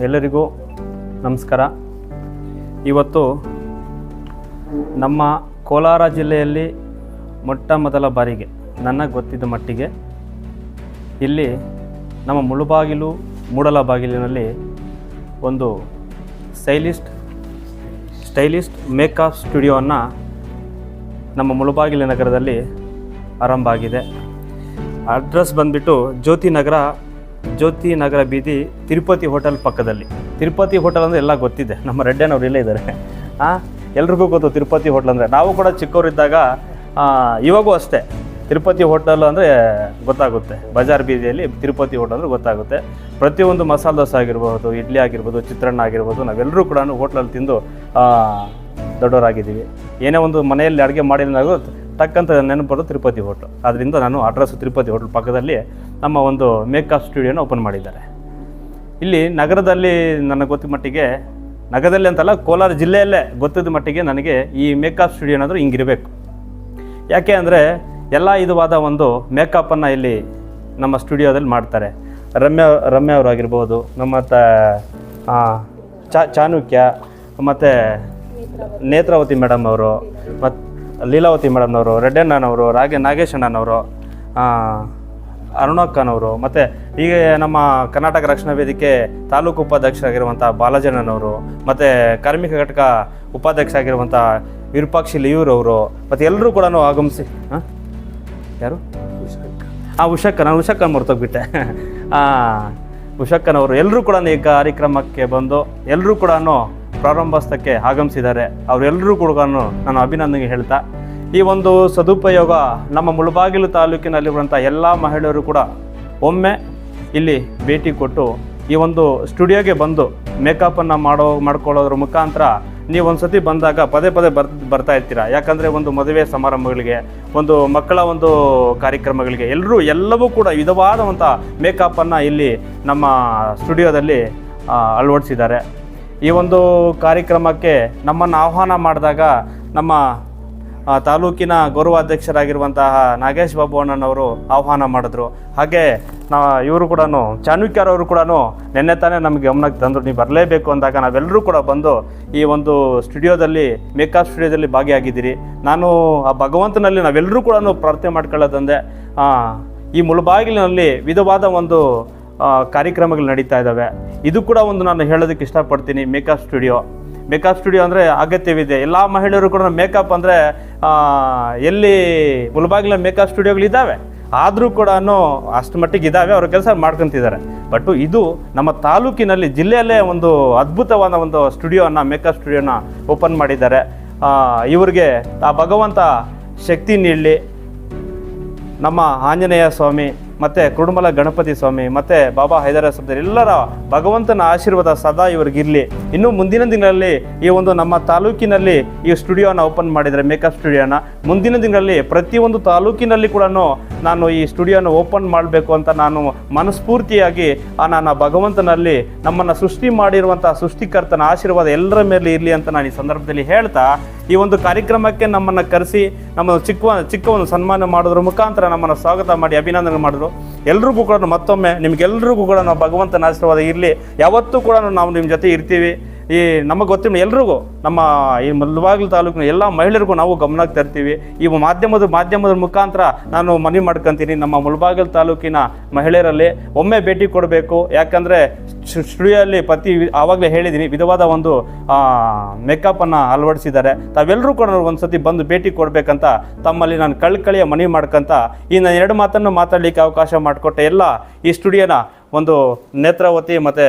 ಎಲ್ಲರಿಗೂ ನಮಸ್ಕಾರ. ಇವತ್ತು ನಮ್ಮ ಕೋಲಾರ ಜಿಲ್ಲೆಯಲ್ಲಿ ಮೊಟ್ಟ ಮೊದಲ ಬಾರಿಗೆ ನನಗೆ ಗೊತ್ತಿದ್ದ ಮಟ್ಟಿಗೆ, ಇಲ್ಲಿ ನಮ್ಮ ಮುಳುಬಾಗಿಲು, ಮೂಡಲ ಬಾಗಿಲಿನಲ್ಲಿ ಒಂದು ಸ್ಟೈಲಿಸ್ಟ್ ಸ್ಟೈಲಿಸ್ಟ್ ಮೇಕಪ್ ಸ್ಟುಡಿಯೋವನ್ನು ನಮ್ಮ ಮುಳುಬಾಗಿಲು ನಗರದಲ್ಲಿ ಆರಂಭ ಆಗಿದೆ. ಅಡ್ರೆಸ್ ಬಂದುಬಿಟ್ಟು ಜ್ಯೋತಿ ನಗರ ಜ್ಯೋತಿ ನಗರ ಬೀದಿ ತಿರುಪತಿ ಹೋಟೆಲ್ ಪಕ್ಕದಲ್ಲಿ. ತಿರುಪತಿ ಹೋಟೆಲ್ ಅಂದರೆ ಎಲ್ಲ ಗೊತ್ತಿದೆ. ನಮ್ಮ ರೆಡ್ಡನವ್ರು ಇಲ್ಲೇ ಇದ್ದಾರೆ. ಹಾಂ ಎಲ್ರಿಗೂ ಗೊತ್ತು ತಿರುಪತಿ ಹೋಟ್ಲ್ ಅಂದರೆ. ನಾವು ಕೂಡ ಚಿಕ್ಕವರಿದ್ದಾಗ ಇವಾಗೂ ಅಷ್ಟೇ. ತಿರುಪತಿ ಹೋಟೆಲ್ ಅಂದರೆ ಗೊತ್ತಾಗುತ್ತೆ. ಬಜಾರ್ ಬೀದಿಯಲ್ಲಿ ತಿರುಪತಿ ಹೋಟೆಲ್ ಅಂದರೆ ಗೊತ್ತಾಗುತ್ತೆ. ಪ್ರತಿಯೊಂದು ಮಸಾಲೆ ದೋಸೆ ಆಗಿರ್ಬೋದು, ಇಡ್ಲಿ ಆಗಿರ್ಬೋದು, ಚಿತ್ರಾನ್ನ ಆಗಿರ್ಬೋದು ನಾವೆಲ್ಲರೂ ಕೂಡ ಹೋಟ್ಲಲ್ಲಿ ತಿಂದು ದೊಡ್ಡವರಾಗಿದ್ದೀವಿ. ಏನೇ ಒಂದು ಮನೆಯಲ್ಲಿ ಅಡುಗೆ ಮಾಡಿದಾಗ ಟಕ್ಕಂತ ನೆನಪು ತಿರುಪತಿ ಹೋಟ್ಲು ಅದರಿಂದ ನಾನು ಅಡ್ರೆಸ್ ತಿರುಪತಿ ಹೋಟ್ಲ್ ಪಕ್ಕದಲ್ಲಿ ನಮ್ಮ ಒಂದು ಮೇಕಪ್ ಸ್ಟುಡಿಯೋನ ಓಪನ್ ಮಾಡಿದ್ದಾರೆ. ಇಲ್ಲಿ ನಗರದಲ್ಲಿ ನನಗೆ ಗೊತ್ತಿದ್ದ ಮಟ್ಟಿಗೆ, ನಗರದಲ್ಲಿ ಅಂತಲ್ಲ, ಕೋಲಾರ ಜಿಲ್ಲೆಯಲ್ಲೇ ಗೊತ್ತಿದ್ದ ಮಟ್ಟಿಗೆ ನನಗೆ ಈ ಮೇಕಪ್ ಸ್ಟುಡಿಯೋ ಏನಾದರೂ ಹಿಂಗಿರಬೇಕು ಯಾಕೆ ಅಂದರೆ, ಎಲ್ಲ ಇದುವಾದ ಒಂದು ಮೇಕಪ್ಪನ್ನು ಇಲ್ಲಿ ನಮ್ಮ ಸ್ಟುಡಿಯೋದಲ್ಲಿ ಮಾಡ್ತಾರೆ. ರಮ್ಯ ರಮ್ಯ ಅವರಾಗಿರ್ಬೋದು ನಮ್ಮ ತ ಚಾಣಕ್ಯ, ಮತ್ತು ನೇತ್ರಾವತಿ ಮೇಡಮ್ ಅವರು ಮತ್ತು ಲೀಲಾವತಿ ಮೇಡಮ್ನವರು ರೆಡ್ಡಣ್ಣನವರು ರಾಗೆ ನಾಗೇಶಣ್ಣನವರು ಆ, ಅರುಣಕ್ಕನವರು ಮತ್ತು ಈಗ ನಮ್ಮ ಕರ್ನಾಟಕ ರಕ್ಷಣಾ ವೇದಿಕೆ ತಾಲೂಕು ಉಪಾಧ್ಯಕ್ಷರಾಗಿರುವಂಥ ಬಾಲಜಣ್ಣನವರು ಮತ್ತು ಕಾರ್ಮಿಕ ಘಟಕ ಉಪಾಧ್ಯಕ್ಷ ಆಗಿರುವಂಥ ವಿರೂಪಾಕ್ಷಿ ಲಿಯೂರವರು ಮತ್ತು ಎಲ್ಲರೂ ಕೂಡ ಆಗಮಿಸಿ ಹಾಂ? ಯಾರು? ಹಾಂ ಉಷಕ್ಕ ನಾನು ಉಷಕ್ಕ ಮರ್ತೋಗ್ಬಿಟ್ಟೆ. ಹಾಂ ಉಷಕ್ಕನವರು ಎಲ್ಲರೂ ಕೂಡ ಈ ಕಾರ್ಯಕ್ರಮಕ್ಕೆ ಬಂದು ಎಲ್ಲರೂ ಕೂಡ ಪ್ರಾರಂಭಸ್ತಕ್ಕೆ ಆಗಮಿಸಿದ್ದಾರೆ. ಅವರೆಲ್ಲರೂ ಕೂಡ ನಾನು ಅಭಿನಂದನೆ ಹೇಳ್ತಾ, ಈ ಒಂದು ಸದುಪಯೋಗ ನಮ್ಮ ಮುಳಬಾಗಿಲು ತಾಲೂಕಿನಲ್ಲಿರುವಂಥ ಎಲ್ಲ ಮಹಿಳೆಯರು ಕೂಡ ಒಮ್ಮೆ ಇಲ್ಲಿ ಭೇಟಿ ಕೊಟ್ಟು, ಈ ಒಂದು ಸ್ಟುಡಿಯೋಗೆ ಬಂದು ಮೇಕಪ್ಪನ್ನು ಮಾಡೋ, ಮಾಡ್ಕೊಳ್ಳೋದ್ರ ಮುಖಾಂತರ ನೀವು ಒಂದು ಸತಿ ಬಂದಾಗ ಪದೇ ಪದೇ ಬರ್, ಬರ್ತಾ ಇರ್ತೀರಾ? ಯಾಕಂದರೆ ಒಂದು ಮದುವೆ ಸಮಾರಂಭಗಳಿಗೆ, ಒಂದು ಮಕ್ಕಳ ಒಂದು ಕಾರ್ಯಕ್ರಮಗಳಿಗೆ ಎಲ್ಲರೂ ಎಲ್ಲವೂ ಕೂಡ ವಿಧವಾದಂಥ ಮೇಕಪ್ಪನ್ನು ಇಲ್ಲಿ ನಮ್ಮ ಸ್ಟುಡಿಯೋದಲ್ಲಿ ಅಳವಡಿಸಿದ್ದಾರೆ. ಈ ಒಂದು ಕಾರ್ಯಕ್ರಮಕ್ಕೆ ನಮ್ಮನ್ನು ಆಹ್ವಾನ ಮಾಡಿದಾಗ ನಮ್ಮ ತಾಲೂಕಿನ ಗೌರವಾಧ್ಯಕ್ಷರಾಗಿರುವಂತಹ ನಾಗೇಶ್ ಬಾಬು ಅಣ್ಣನವರು ಆಹ್ವಾನ ಮಾಡಿದ್ರು. ಹಾಗೆ ನಾ, ಇವರು ಕೂಡ ಚಾಣಕ್ಯರವರು ಕೂಡ ನಿನ್ನೆ ತಾನೇ ನಮಗೆ ಗಮನಕ್ಕೆ ತಂದರು. ನೀವು ಬರಲೇಬೇಕು ಅಂದಾಗ ನಾವೆಲ್ಲರೂ ಕೂಡ ಬಂದು ಈ ಒಂದು ಸ್ಟುಡಿಯೋದಲ್ಲಿ, ಮೇಕಪ್ ಸ್ಟುಡಿಯೋದಲ್ಲಿ ಭಾಗಿಯಾಗಿದ್ದೀರಿ. ನಾನು ಆ ಭಗವಂತನಲ್ಲಿ ನಾವೆಲ್ಲರೂ ಕೂಡ ಪ್ರಾರ್ಥನೆ ಮಾಡ್ಕೊಳ್ಳೋದಂದೆ. ಈ ಮುಳುಬಾಗಿಲಿನಲ್ಲಿ ವಿಧವಾದ ಒಂದು ಕಾರ್ಯಕ್ರಮಗಳು ನಡೀತಾ ಇದ್ದಾವೆ. ಇದು ಕೂಡ ಒಂದು ನಾನು ಹೇಳೋದಕ್ಕೆ ಇಷ್ಟಪಡ್ತೀನಿ ಮೇಕಪ್ ಸ್ಟುಡಿಯೋ ಮೇಕಪ್ ಸ್ಟುಡಿಯೋ ಅಂದರೆ ಅಗತ್ಯವಿದೆ. ಎಲ್ಲ ಮಹಿಳೆಯರು ಕೂಡ ಮೇಕಪ್ ಅಂದರೆ ಎಲ್ಲಿ ಮುಲ್ಬಾಗಿಲ ಮೇಕಪ್ ಸ್ಟುಡಿಯೋಗಳಿದ್ದಾವೆ ಆದರೂ ಕೂಡ ಅಷ್ಟು ಮಟ್ಟಿಗೆ ಇದ್ದಾವೆ. ಅವ್ರ ಕೆಲಸ ಮಾಡ್ಕೊತಿದ್ದಾರೆ. ಬಟ್ ಇದು ನಮ್ಮ ತಾಲೂಕಿನಲ್ಲಿ ಜಿಲ್ಲೆಯಲ್ಲೇ ಒಂದು ಅದ್ಭುತವಾದ ಒಂದು ಸ್ಟುಡಿಯೋನ ಮೇಕಪ್ ಸ್ಟುಡಿಯೋನ ಓಪನ್ ಮಾಡಿದ್ದಾರೆ. ಇವ್ರಿಗೆ ಆ ಭಗವಂತ ಶಕ್ತಿ ನೀಡಲಿ. ನಮ್ಮ ಆಂಜನೇಯ ಸ್ವಾಮಿ ಮತ್ತು ಕುರುಮಲ ಗಣಪತಿ ಸ್ವಾಮಿ, ಮತ್ತು ಬಾಬಾ ಹೈದರ ಸಬ್ದರ್ ಎಲ್ಲರ ಭಗವಂತನ ಆಶೀರ್ವಾದ ಸದಾ ಇವ್ರಿಗಿರಲಿ ಇನ್ನು ಮುಂದಿನ ದಿನಗಳಲ್ಲಿ ಈ ಒಂದು ನಮ್ಮ ತಾಲೂಕಿನಲ್ಲಿ ಈ ಸ್ಟುಡಿಯೋನ ಓಪನ್ ಮಾಡಿದರೆ, ಮೇಕಪ್ ಸ್ಟುಡಿಯೋನ, ಮುಂದಿನ ದಿನಗಳಲ್ಲಿ ಪ್ರತಿಯೊಂದು ತಾಲೂಕಿನಲ್ಲಿ ಕೂಡ ನಾನು ಈ ಸ್ಟುಡಿಯೋನ ಓಪನ್ ಮಾಡಬೇಕು ಅಂತ ನಾನು ಮನಸ್ಫೂರ್ತಿಯಾಗಿ, ಆ ನನ್ನ ಭಗವಂತನಲ್ಲಿ ನಮ್ಮನ್ನು ಸೃಷ್ಟಿ ಮಾಡಿರುವಂಥ ಸೃಷ್ಟಿಕರ್ತನ ಆಶೀರ್ವಾದ ಎಲ್ಲರ ಮೇಲೆ ಇರಲಿ ಅಂತ ನಾನು ಈ ಸಂದರ್ಭದಲ್ಲಿ ಹೇಳ್ತಾ ಈ ಒಂದು ಕಾರ್ಯಕ್ರಮಕ್ಕೆ ನಮ್ಮನ್ನು ಕರೆಸಿ, ನಮ್ಮ ಚಿಕ್ಕ ಚಿಕ್ಕ ಒಂದು ಸನ್ಮಾನ ಮಾಡೋದ್ರ, ಮುಖಾಂತರ ನಮ್ಮನ್ನು ಸ್ವಾಗತ ಮಾಡಿ, ಅಭಿನಂದನೆ ಮಾಡಿದ್ರು. ಎಲ್ರಿಗೂ ಕೂಡ ಮತ್ತೊಮ್ಮೆ, ನಿಮ್ಗೆಲ್ರಿಗೂ ಕೂಡ ನಾವು ಭಗವಂತನ ಆಶೀರ್ವಾದ ಇರಲಿ. ಯಾವತ್ತೂ ಕೂಡ ನಾವು ನಿಮ್ಮ ಜೊತೆ ಇರ್ತೀವಿ. ಈ ನಮಗೆ ಗೊತ್ತಿಲ್ಲ, ಎಲ್ರಿಗೂ, ನಮ್ಮ ಈ ಮುಲ್ಬಾಗಿಲು ತಾಲೂಕಿನ ಎಲ್ಲ ಮಹಿಳೆಯರಿಗೂ ನಾವು ಗಮನಕ್ಕೆ ತರ್ತೀವಿ. ಈ ಮಾಧ್ಯಮದ ಮಾಧ್ಯಮದ ಮುಖಾಂತರ ನಾನು ಮನವಿ ಮಾಡ್ಕೊತೀನಿ. ನಮ್ಮ ಮುಲ್ಬಾಗಿಲು ತಾಲೂಕಿನ ಮಹಿಳೆಯರಲ್ಲಿ ಒಮ್ಮೆ ಭೇಟಿ ಕೊಡಬೇಕು. ಯಾಕಂದರೆ ಸ್ಟುಡಿಯೋಲ್ಲಿ ಪತಿ ಆವಾಗಲೇ ಹೇಳಿದ್ದೀನಿ ವಿಧವಾದ ಒಂದು ಮೇಕಪ್ಪನ್ನು ಅಳವಡಿಸಿದ್ದಾರೆ. ತಾವೆಲ್ಲರೂ ಕೂಡ ಒಂದು ಸತಿ ಬಂದು ಭೇಟಿ ಕೊಡಬೇಕಂತ ತಮ್ಮಲ್ಲಿ ನಾನು ಕಳ್ಕಳಿಯ ಮನವಿ ಮಾಡ್ಕೊಂತ ಈ ನಾನು ಎರಡು ಮಾತನ್ನು ಮಾತಾಡಲಿಕ್ಕೆ ಅವಕಾಶ ಮಾಡಿಕೊಟ್ಟೆ ಎಲ್ಲ ಈ ಸ್ಟುಡಿಯೋನ ಒಂದು ನೇತ್ರಾವತಿ ಮತ್ತು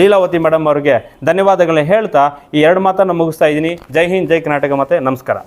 ಲೀಲಾವತಿ ಮೇಡಮ್ ಅವರಿಗೆ ಧನ್ಯವಾದಗಳನ್ನ ಹೇಳ್ತಾ ಈ ಎರಡು ಮಾತನ್ನು ಮುಗಿಸ್ತಾ ಇದ್ದೀನಿ. ಜೈ ಹಿಂದ್ ಜೈ ಕರ್ನಾಟಕ ಮತ್ತು ನಮಸ್ಕಾರ.